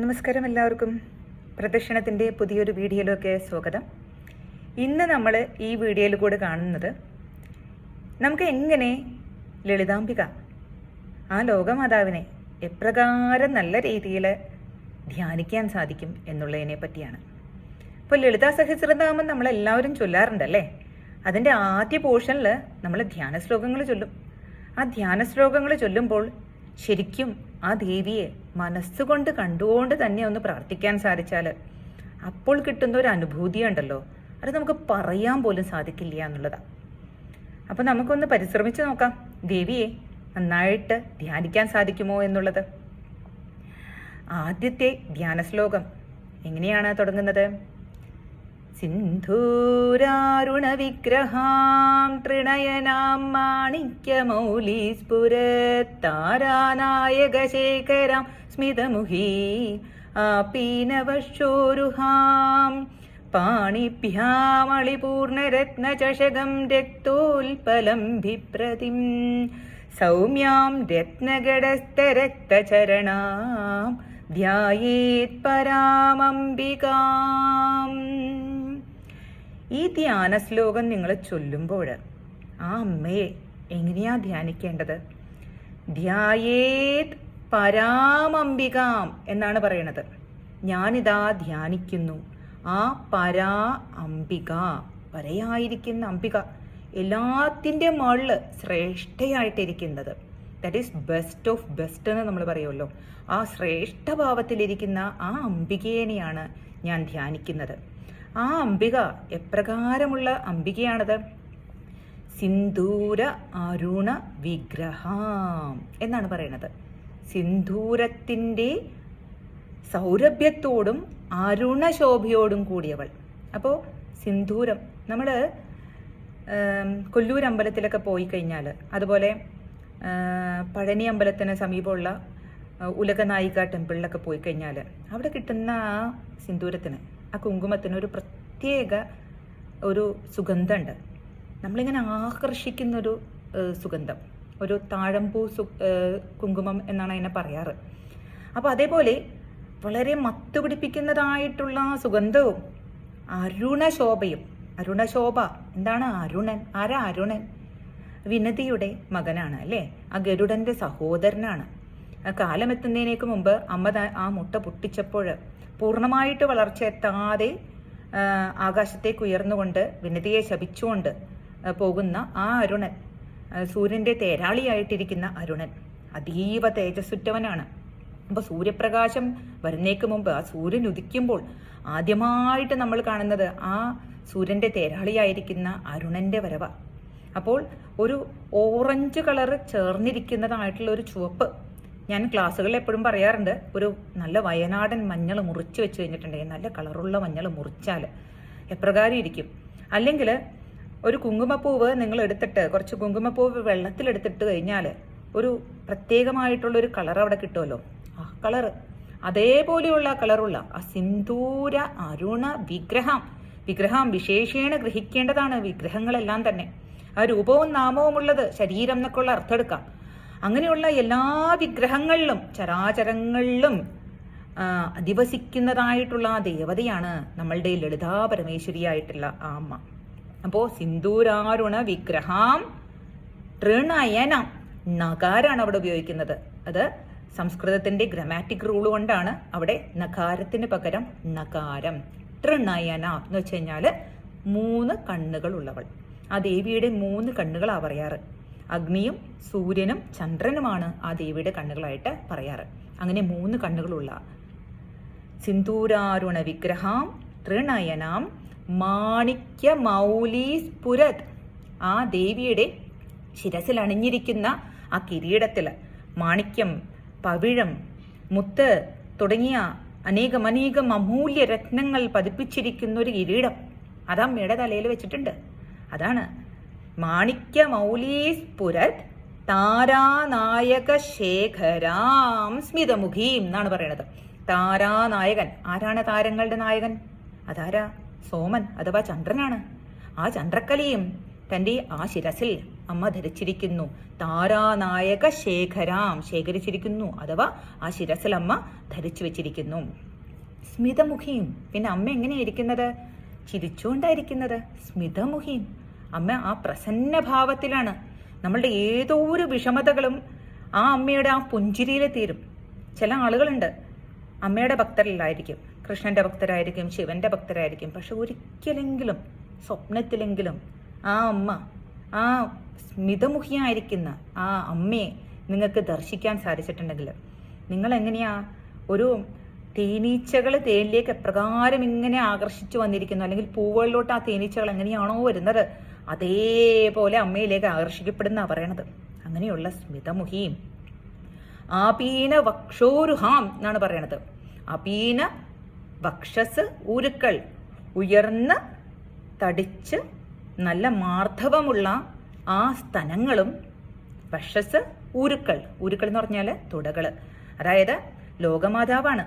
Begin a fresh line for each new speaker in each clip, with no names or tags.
നമസ്കാരം എല്ലാവർക്കും. പ്രദക്ഷിണത്തിന്റെ പുതിയൊരു വീഡിയോയിലൊക്കെ സ്വാഗതം. ഇന്ന് നമ്മൾ ഈ വീഡിയോയിൽ കൂടെ കാണുന്നത് നമുക്ക് എങ്ങനെ ലളിതാംബിക ആ ലോകമാതാവിനെ എപ്രകാരം നല്ല രീതിയിൽ ധ്യാനിക്കാൻ സാധിക്കും എന്നുള്ളതിനെ പറ്റിയാണ്. ഇപ്പോൾ ലളിതാ സഹസ്രനാമം നമ്മളെല്ലാവരും ചൊല്ലാറുണ്ടല്ലേ? അതിന്റെ ആദ്യ പോർഷനിൽ നമ്മൾ ധ്യാന ശ്ലോകങ്ങൾ ചൊല്ലും. ആ ധ്യാന ശ്ലോകങ്ങൾ ചൊല്ലുമ്പോൾ ശരിക്കും ആ ദേവിയെ മനസ്സുകൊണ്ട് കണ്ടുകൊണ്ട് തന്നെ ഒന്ന് പ്രാർത്ഥിക്കാൻ സാധിച്ചാൽ അപ്പോൾ കിട്ടുന്ന ഒരു അനുഭൂതി ഉണ്ടല്ലോ അത് നമുക്ക് പറയാൻ പോലും സാധിക്കില്ല എന്നുള്ളതാണ് അപ്പം നമുക്കൊന്ന് പരിശ്രമിച്ച് നോക്കാം. ദേവിയെ നന്നായിട്ട് ധ്യാനിക്കാൻ സാധിക്കുമോ എന്നുള്ളത്. ആദ്യത്തെ ധ്യാന ശ്ലോകം എങ്ങനെയാണ് തുടങ്ങുന്നത്? സിന്ധൂരാരുണവിഗ്രഹാം തൃണയനാം മാണിക്യമൗലീസ്ഫുരത്താരാനായകശേഖരാം സ്മിതമുഖീ ആപീനവശോരുഹാം പാണിഭ്യാമളിപൂർണരത്നചഷകം രക്തോൽപലം ഭിപ്രതിം സൗമ്യാം രത്നഗടസ്ഥരക്തചരണാം. ധ്യായേത് പരാമംബികാം. ഈ ധ്യാന ശ്ലോകം നിങ്ങൾ ചൊല്ലുമ്പോൾ ആ അമ്മയെ എങ്ങനെയാ ധ്യാനിക്കേണ്ടത്? ധ്യായേത് പരാമംബികാം എന്നാണ് പറയണത്. ഞാനിതാ ധ്യാനിക്കുന്നു. ആ പരാ അംബിക പരയായിരിക്കുന്ന അംബിക എല്ലാത്തിന്റെ മുകളിൽ ശ്രേഷ്ഠയായിട്ടിരിക്കുന്നത്. That is best of best എന്ന് നമ്മൾ പറയുമല്ലോ. ആ ശ്രേഷ്ഠഭാവത്തിലിരിക്കുന്ന ആ അംബികേനെയാണ് ഞാൻ ധ്യാനിക്കുന്നത്. ആ അംബിക എപ്രകാരമുള്ള അംബികയാണത്? സിന്ദൂര അരുണ വിഗ്രഹാം എന്നാണ് പറയുന്നത് സിന്ദൂരത്തിന്റെ സൗരഭ്യത്തോടും അരുണശോഭയോടും കൂടിയവൾ. അപ്പോൾ സിന്ദൂരം നമ്മൾ കൊല്ലൂർ അമ്പലത്തിലൊക്കെ പോയി കഴിഞ്ഞാൽ അതുപോലെ പഴനി അമ്പലത്തിന് സമീപമുള്ള ഉലകനായിക ടെമ്പിളിലൊക്കെ പോയി കഴിഞ്ഞാൽ അവിടെ കിട്ടുന്ന ആ സിന്ദൂരത്തിന് ആ കുങ്കുമത്തിന് ഒരു പ്രത്യേക ഒരു സുഗന്ധമുണ്ട്. നമ്മളിങ്ങനെ ആകർഷിക്കുന്നൊരു സുഗന്ധം. ഒരു താഴമ്പൂ സു കുങ്കുമം എന്നാണ് അതിനെ പറയാറ്. അപ്പോൾ അതേപോലെ വളരെ മത്തുപിടിപ്പിക്കുന്നതായിട്ടുള്ള സുഗന്ധവും അരുണശോഭയും അരുണശോഭ എന്താണ് അരുണൻ? ആരാ അരുണൻ? വിനതിയുടെ മകനാണ് അല്ലേ? ആ ഗരുഡന്റെ സഹോദരനാണ്. കാലമെത്തുന്നതിനേക്ക് മുമ്പ് അമ്മ ആ മുട്ട പൊട്ടിച്ചപ്പോൾ പൂർണമായിട്ട് വളർച്ച എത്താതെ ആകാശത്തേക്ക് ഉയർന്നുകൊണ്ട് വിനതിയെ ശപിച്ചുകൊണ്ട് പോകുന്ന ആ അരുണൻ. ആ, സൂര്യന്റെ തേരാളിയായിട്ടിരിക്കുന്ന അരുണൻ. അതീവ തേജസ്സുറ്റവനാണ്. അപ്പോൾ സൂര്യപ്രകാശം വരുന്നേക്ക് മുമ്പ് ആ സൂര്യൻ ഉദിക്കുമ്പോൾ ആദ്യമായിട്ട് നമ്മൾ കാണുന്നത് ആ സൂര്യന്റെ തേരാളിയായിരിക്കുന്ന അരുണന്റെ വരവ. അപ്പോൾ ഒരു ഓറഞ്ച് കളർ ചേർന്നിരിക്കുന്നതായിട്ടുള്ള ഒരു ചുവപ്പ് ഞാൻ ക്ലാസ്സുകളിൽ എപ്പോഴും പറയാറുണ്ട്. ഒരു നല്ല വയനാടൻ മഞ്ഞൾ മുറിച്ച് വെച്ച് കഴിഞ്ഞിട്ടുണ്ടെങ്കിൽ നല്ല കളറുള്ള മഞ്ഞൾ മുറിച്ചാൽ എപ്രകാരം ഇരിക്കും? അല്ലെങ്കിൽ ഒരു കുങ്കുമപ്പൂവ് നിങ്ങൾ എടുത്തിട്ട് കുറച്ച് കുങ്കുമപ്പൂവ് വെള്ളത്തിലെടുത്തിട്ട് കഴിഞ്ഞാൽ ഒരു പ്രത്യേകമായിട്ടുള്ള ഒരു കളർ അവിടെ കിട്ടുമല്ലോ. ആ കളറ്. അതേപോലെയുള്ള കളറുള്ള ആ സിന്ദൂര അരുണ വിഗ്രഹം. വിഗ്രഹം വിശേഷേണ ഗ്രഹിക്കേണ്ടതാണ് വിഗ്രഹങ്ങളെല്ലാം തന്നെ. ആ രൂപവും നാമവും ഉള്ളത് ശരീരം എന്നൊക്കെയുള്ള അർത്ഥം എടുക്കാം. അങ്ങനെയുള്ള എല്ലാ വിഗ്രഹങ്ങളിലും ചരാചരങ്ങളിലും അധിവസിക്കുന്നതായിട്ടുള്ള ആ ദേവതയാണ് നമ്മളുടെ ലളിതാ പരമേശ്വരിയായിട്ടുള്ള ആ അമ്മ. അപ്പോൾ സിന്ദൂരാരുണ വിഗ്രഹാം തൃണയനം. നകാരാണ് അവിടെ ഉപയോഗിക്കുന്നത്. അത് സംസ്കൃതത്തിന്റെ ഗ്രാമാറ്റിക് റൂൾ കൊണ്ടാണ് അവിടെ നകാരത്തിന് പകരം നകാരം തൃണയന എന്ന് വെച്ച് കഴിഞ്ഞാൽ മൂന്ന് കണ്ണുകൾ ഉള്ളവൾ. ആ ദേവിയുടെ മൂന്ന് കണ്ണുകളാ പറയാറ്. അഗ്നിയും സൂര്യനും ചന്ദ്രനുമാണ് ആ ദേവിയുടെ കണ്ണുകളായിട്ട് പറയാറ്. അങ്ങനെ മൂന്ന് കണ്ണുകളുള്ള സിന്ദൂരാരുണ വിഗ്രഹാം തൃണയനാം മാണിക്യ മൗലീസ്പുരത് ആ ദേവിയുടെ ശിരസിൽ അണിഞ്ഞിരിക്കുന്ന ആ കിരീടത്തിൽ മാണിക്യം പവിഴം മുത്ത് തുടങ്ങിയ അനേകം അനേകം അമൂല്യ രത്നങ്ങൾ പതിപ്പിച്ചിരിക്കുന്ന ഒരു കിരീടം അത് അമ്മയുടെ തലയിൽ വെച്ചിട്ടുണ്ട്. അതാണ് മാണിക്യ മൗലീസ്പുരത് താരാനായക ശേഖരാം സ്മിതമുഖീം എന്നാണ് പറയണത് താരാനായകൻ. ആരാണ് താരങ്ങളുടെ നായകൻ? അതാരാ? സോമൻ അഥവാ ചന്ദ്രനാണ്. ആ ചന്ദ്രക്കലയും തന്റെ ആ ശിരസിൽ അമ്മ ധരിച്ചിരിക്കുന്നു. താരാനായക ശേഖരാം ശേഖരിച്ചിരിക്കുന്നു. അഥവാ ആ ശിരസിൽ അമ്മ ധരിച്ചു വെച്ചിരിക്കുന്നു. സ്മിതമുഖിയും. പിന്നെ അമ്മ എങ്ങനെയായിരിക്കുന്നത് ചിരിച്ചുകൊണ്ടായിരിക്കുന്നത്. സ്മിതമുഖിയും. അമ്മ ആ പ്രസന്ന ഭാവത്തിലാണ് നമ്മളുടെ ഏതോ ഒരു വിഷമതകളും ആ അമ്മയുടെ ആ പുഞ്ചിരിയിലെ തീരും. ചില ആളുകളുണ്ട്. അമ്മയുടെ ഭക്തരിലായിരിക്കും. കൃഷ്ണന്റെ ഭക്തരായിരിക്കും ശിവന്റെ ഭക്തരായിരിക്കും. പക്ഷെ ഒരിക്കലെങ്കിലും സ്വപ്നത്തിലെങ്കിലും ആ അമ്മ ആ സ്മിതമുഖിയായിരിക്കുന്ന ആ അമ്മയെ നിങ്ങൾക്ക് ദർശിക്കാൻ സാധിച്ചിട്ടുണ്ടെങ്കിൽ നിങ്ങൾ എങ്ങനെയാ ഒരു തേനീച്ചകൾ തേനിലേക്ക് എപ്രകാരം ഇങ്ങനെ ആകർഷിച്ചു വന്നിരിക്കുന്നു? അല്ലെങ്കിൽ പൂവുകളിലോട്ട് ആ തേനീച്ചകൾ എങ്ങനെയാണോ വരുന്നത് അതേപോലെ അമ്മയിലേക്ക് ആകർഷിക്കപ്പെടുന്ന പറയണത്. അങ്ങനെയുള്ള സ്മിതമുഖിയും ആപീന വക്ഷോരുഹാം എന്നാണ് പറയണത്. അപീന വക്ഷസ് ഉരുക്കൾ ഉയർന്ന് തടിച്ച് നല്ല മാർദ്ധവമുള്ള ആ സ്തനങ്ങളും വക്ഷസ് ഉരുക്കൾ. ഉരുക്കൾ എന്ന് പറഞ്ഞാൽ തുടകൾ അതായത് ലോകമാതാവാണ്.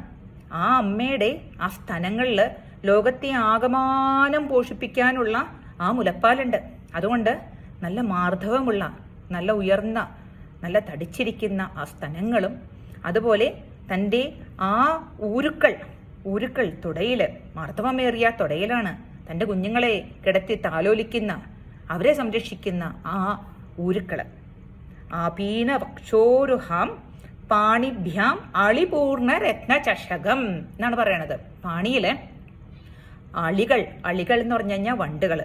ആ അമ്മയുടെ ആ സ്തനങ്ങളിൽ ലോകത്തെ ആകമാനം പോഷിപ്പിക്കാനുള്ള ആ മുലപ്പാലുണ്ട്. അതുകൊണ്ട് നല്ല മാർദ്ധവമുള്ള നല്ല ഉയർന്ന നല്ല തടിച്ചിരിക്കുന്ന ആ സ്തനങ്ങളും അതുപോലെ തന്റെ ആ ഊരുക്കൾ ഊരുക്കൾ തുടയിൽ മർദ്ദവമേറിയ തുടയിലാണ് തന്റെ കുഞ്ഞുങ്ങളെ കിടത്തി താലോലിക്കുന്ന അവരെ സംരക്ഷിക്കുന്ന ആ ഊരുക്കൾ ആപീന വക്ഷോരുഹാം പാണിഭ്യാം അളിപൂർണ രത്നചഷകം എന്നാണ് പറയണത്. പാണിയിൽ അളികൾ അളികൾ എന്ന് പറഞ്ഞു കഴിഞ്ഞാൽ വണ്ടുകൾ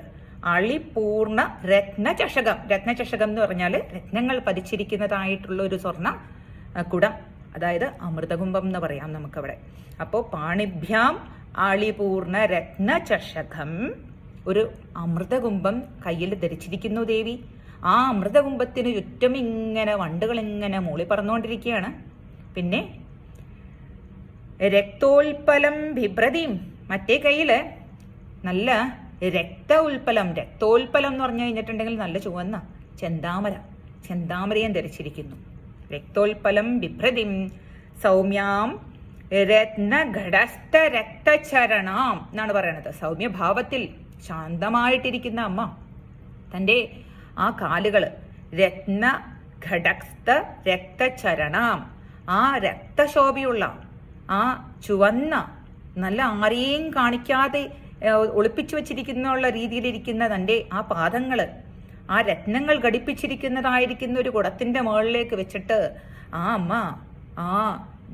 അളിപൂർണ രത്നചഷകം രത്നചഷകം എന്ന് പറഞ്ഞാൽ രത്നങ്ങൾ പതിച്ചിരിക്കുന്നതായിട്ടുള്ള ഒരു സ്വർണ കുടം. അതായത് അമൃതകുംഭം എന്ന് പറയാം നമുക്കവിടെ. അപ്പോൾ പാണിഭ്യാം ആളിപൂർണ രത്നചഷകം. ഒരു അമൃതകുംഭം കയ്യിൽ ധരിച്ചിരിക്കുന്നു ദേവി. ആ അമൃതകുംഭത്തിന് ചുറ്റും ഇങ്ങനെ വണ്ടുകൾ ഇങ്ങനെ മൂളി പറന്നുകൊണ്ടിരിക്കുകയാണ്. പിന്നെ രക്തോൽപ്പലം ബിഭ്രതിയും മറ്റേ കയ്യിൽ നല്ല രക്ത ഉൽപ്പലം രക്തോൽപ്പലം എന്ന് പറഞ്ഞു കഴിഞ്ഞിട്ടുണ്ടെങ്കിൽ നല്ല ചുവന്ന ചെന്താമര. ചെന്താമരയും ധരിച്ചിരിക്കുന്നു. രക്തോൽപ്പലം ബിഭ്രതിം സൗമ്യാം രത്നഘടസ്ഥ രക്തചരണം എന്നാണ് പറയണത്. സൗമ്യഭാവത്തിൽ ശാന്തമായിട്ടിരിക്കുന്ന അമ്മ. തന്റെ ആ കാലുകൾ രത്ന ഘടസ്ഥ രക്തചരണാം ആ രക്തശോഭയുള്ള ആ ചുവന്ന നല്ല ആരെയും കാണിക്കാതെ ഒളിപ്പിച്ചു വച്ചിരിക്കുന്ന രീതിയിലിരിക്കുന്ന തന്റെ ആ പാദങ്ങൾ ആ രത്നങ്ങൾ ഘടിപ്പിച്ചിരിക്കുന്നതായിരിക്കുന്ന ഒരു കുടത്തിന്റെ മുകളിലേക്ക് വെച്ചിട്ട് ആ അമ്മ ആ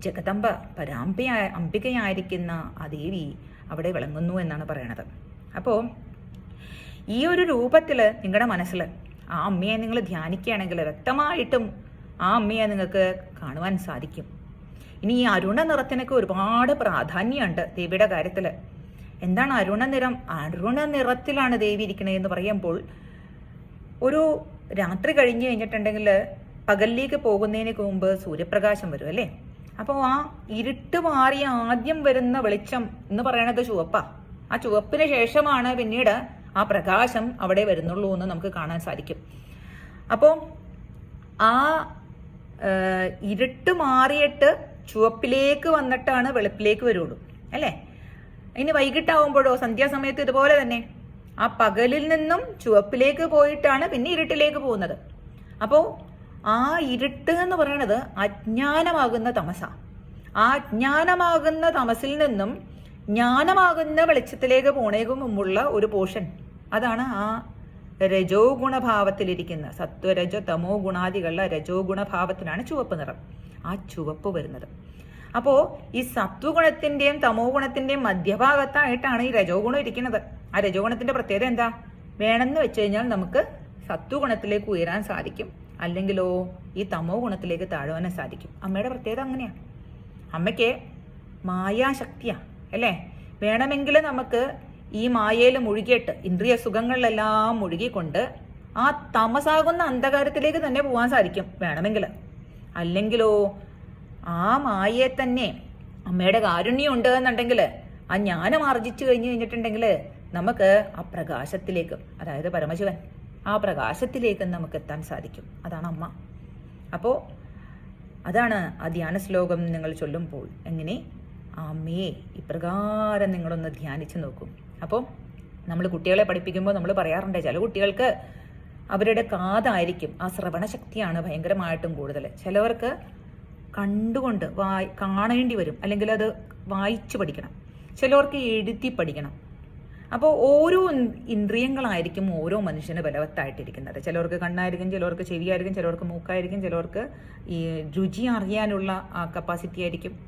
ജഗദമ്പ പരാമ്പയായ അംബികയായിരിക്കുന്ന ആ ദേവി അവിടെ വിളങ്ങുന്നു എന്നാണ് പറയണത്. അപ്പോൾ ഈ ഒരു രൂപത്തിൽ നിങ്ങളുടെ മനസ്സിൽ ആ അമ്മയെ നിങ്ങൾ ധ്യാനിക്കുകയാണെങ്കിൽ വ്യക്തമായിട്ടും ആ അമ്മയെ നിങ്ങൾക്ക് കാണുവാൻ സാധിക്കും. ഇനി ഈ അരുണ നിറത്തിനൊക്കെ ഒരുപാട് പ്രാധാന്യമുണ്ട് ദേവിയുടെ കാര്യത്തിൽ. എന്താണ് അരുണ നിറം? അരുണ നിറത്തിലാണ് ദേവി ഇരിക്കണേ എന്ന് പറയുമ്പോൾ ഒരു രാത്രി കഴിഞ്ഞ് കഴിഞ്ഞിട്ടുണ്ടെങ്കിൽ പകലിലേക്ക് പോകുന്നതിന് മുമ്പ് സൂര്യപ്രകാശം വരും അല്ലേ? അപ്പോൾ ആ ഇരുട്ട് മാറിയ ആദ്യം വരുന്ന വെളിച്ചം എന്ന് പറയണത് ചുവപ്പാ. ആ ചുവപ്പിന് ശേഷമാണ് പിന്നീട് ആ പ്രകാശം അവിടെ വരുന്നുള്ളൂ എന്ന് നമുക്ക് കാണാൻ സാധിക്കും. അപ്പോൾ ആ ഇരുട്ട് മാറിയിട്ട് ചുവപ്പിലേക്ക് വന്നിട്ടാണ് വെളുപ്പിലേക്ക് വരുള്ളൂ അല്ലേ? ഇനി വൈകിട്ടാവുമ്പോഴോ സന്ധ്യാസമയത്ത് ഇതുപോലെ തന്നെ ആ പകലിൽ നിന്നും ചുവപ്പിലേക്ക് പോയിട്ടാണ് പിന്നെ ഇരുട്ടിലേക്ക് പോകുന്നത്. അപ്പോൾ ആ ഇരുട്ട് എന്ന് പറയുന്നത് അജ്ഞാനമാകുന്ന തമസ. ആ അജ്ഞാനമാകുന്ന തമസിൽ നിന്നും ജ്ഞാനമാകുന്ന വെളിച്ചത്തിലേക്ക് പോണേക്ക് മുമ്പുള്ള ഒരു പോർഷൻ അതാണ് ആ രജോ ഗുണഭാവത്തിലിരിക്കുന്ന സത്വരജ തമോ ഗുണാദികളുടെ രജോ ഗുണഭാവത്തിലാണ് ചുവപ്പ് നിറം. ആ ചുവപ്പ് വരുന്നത്. അപ്പോൾ ഈ സത്വഗുണത്തിന്റെയും തമോ ഗുണത്തിന്റെയും മധ്യഭാഗത്തായിട്ടാണ് ഈ രജോ ഗുണം ഇരിക്കുന്നത്. ആ രജോ ഗുണത്തിന്റെ പ്രത്യേകത എന്താ? വേണമെന്ന് വെച്ച് കഴിഞ്ഞാൽ നമുക്ക് സത്വഗുണത്തിലേക്ക് ഉയരാൻ സാധിക്കും. അല്ലെങ്കിലോ ഈ തമോ ഗുണത്തിലേക്ക് താഴുവാനും സാധിക്കും. അമ്മയുടെ പ്രത്യേകത അങ്ങനെയാ. അമ്മയ്ക്ക് മായാശക്തിയാ അല്ലേ? വേണമെങ്കിൽ നമുക്ക് ഈ മായയിൽ മുഴുകിയിട്ട് ഇന്ദ്രിയ സുഖങ്ങളിലെല്ലാം മുഴുകിക്കൊണ്ട് ആ തമസാകുന്ന അന്ധകാരത്തിലേക്ക് തന്നെ പോകാൻ സാധിക്കും വേണമെങ്കിൽ. അല്ലെങ്കിലോ ആ മായയെ തന്നെ അമ്മയുടെ കാരുണ്യം ഉണ്ട് എന്നുണ്ടെങ്കിൽ ആ ജ്ഞാനം ആർജിച്ചു കഴിഞ്ഞു കഴിഞ്ഞിട്ടുണ്ടെങ്കിൽ നമുക്ക് ആ പ്രകാശത്തിലേക്ക് അതായത് പരമശിവൻ ആ പ്രകാശത്തിലേക്ക് നമുക്ക് എത്താൻ സാധിക്കും. അതാണ് അമ്മ. അപ്പോൾ അതാണ് ആ ധ്യാന ശ്ലോകം നിങ്ങൾ ചൊല്ലുമ്പോൾ എങ്ങനെ? ആ അമ്മയെ ഇപ്രകാരം നിങ്ങളൊന്ന് ധ്യാനിച്ചു നോക്കും. അപ്പോൾ നമ്മൾ കുട്ടികളെ പഠിപ്പിക്കുമ്പോൾ നമ്മൾ പറയാറുണ്ട് ചില കുട്ടികൾക്ക് അവരുടെ കാതായിരിക്കും ആ ശ്രവണശക്തിയാണ് ഭയങ്കരമായിട്ടും കൂടുതൽ ചിലവർക്ക് കണ്ടുകൊണ്ട് വായി കാണേണ്ടി വരും. അല്ലെങ്കിൽ അത് വായിച്ചു പഠിക്കണം. ചിലവർക്ക് എഴുതി പഠിക്കണം. അപ്പോൾ ഓരോ ഇന്ദ്രിയങ്ങളായിരിക്കും ഓരോ മനുഷ്യന് ബലവത്തായിട്ടിരിക്കുന്നത്. ചിലവർക്ക് കണ്ണായിരിക്കും ചിലവർക്ക് ചെവിയായിരിക്കും ചിലവർക്ക് മൂക്കായിരിക്കും ചിലവർക്ക് ഈ രുചി അറിയാനുള്ള കപ്പാസിറ്റി ആയിരിക്കും.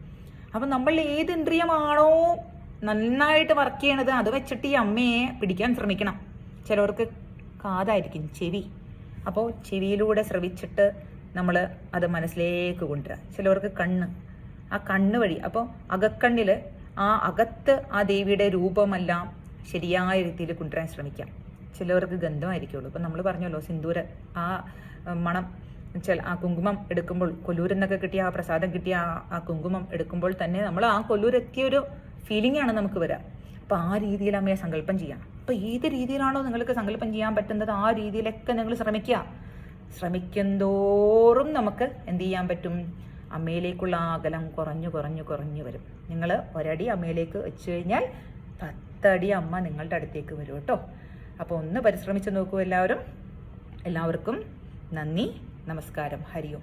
അപ്പം നമ്മൾ ഏത് ഇന്ദ്രിയമാണോ നന്നായിട്ട് വർക്ക് ചെയ്യണത് അത് വെച്ചിട്ട് ഈ അമ്മയെ പിടിക്കാൻ ശ്രമിക്കണം. ചിലവർക്ക് കാതായിരിക്കും ചെവി. അപ്പോൾ ചെവിയിലൂടെ ശ്രവിച്ചിട്ട് നമ്മൾ അത് മനസ്സിലേക്ക് കൊണ്ടുവരിക ചിലവർക്ക് കണ്ണ്. ആ കണ്ണ് വഴി. അപ്പോൾ അകക്കണ്ണിൽ ആ അകത്ത് ആ ദേവിയുടെ രൂപമെല്ലാം ശരിയായ രീതിയിൽ കൊണ്ടുവരാൻ ശ്രമിക്കാം. ചിലവർക്ക് ഗന്ധമായിരിക്കുള്ളൂ. ഇപ്പം നമ്മൾ പറഞ്ഞല്ലോ സിന്ദൂര ആ മണം ചില ആ കുങ്കുമം എടുക്കുമ്പോൾ കൊല്ലൂരിൽ കിട്ടിയ ആ പ്രസാദം കിട്ടിയ ആ ആ കുങ്കുമം എടുക്കുമ്പോൾ തന്നെ നമ്മൾ ആ കൊല്ലൂരെത്തിയ ഒരു ഫീലിംഗ് ആണ് നമുക്ക് വരിക അപ്പോൾ ആ രീതിയിൽ അമ്മയെ സങ്കല്പം ചെയ്യാം. അപ്പോൾ ഏത് രീതിയിലാണോ നിങ്ങൾക്ക് സങ്കല്പം ചെയ്യാൻ പറ്റുന്നത് ആ രീതിയിലൊക്കെ നിങ്ങൾ ശ്രമിക്കുക. ശ്രമിക്കുന്തോറും നമുക്ക് എന്ത് ചെയ്യാൻ പറ്റും? അമ്മയിലേക്കുള്ള അകലം കുറഞ്ഞു കുറഞ്ഞു കുറഞ്ഞു വരും. നിങ്ങൾ ഒരടി അമ്മയിലേക്ക് വെച്ച് കഴിഞ്ഞാൽ പത്തടി അമ്മ നിങ്ങളുടെ അടുത്തേക്ക് വരും കേട്ടോ. അപ്പോൾ ഒന്ന് പരിശ്രമിച്ച് നോക്കൂ എല്ലാവരും. എല്ലാവർക്കും നന്ദി നമസ്കാരം. ഹരി ഓം.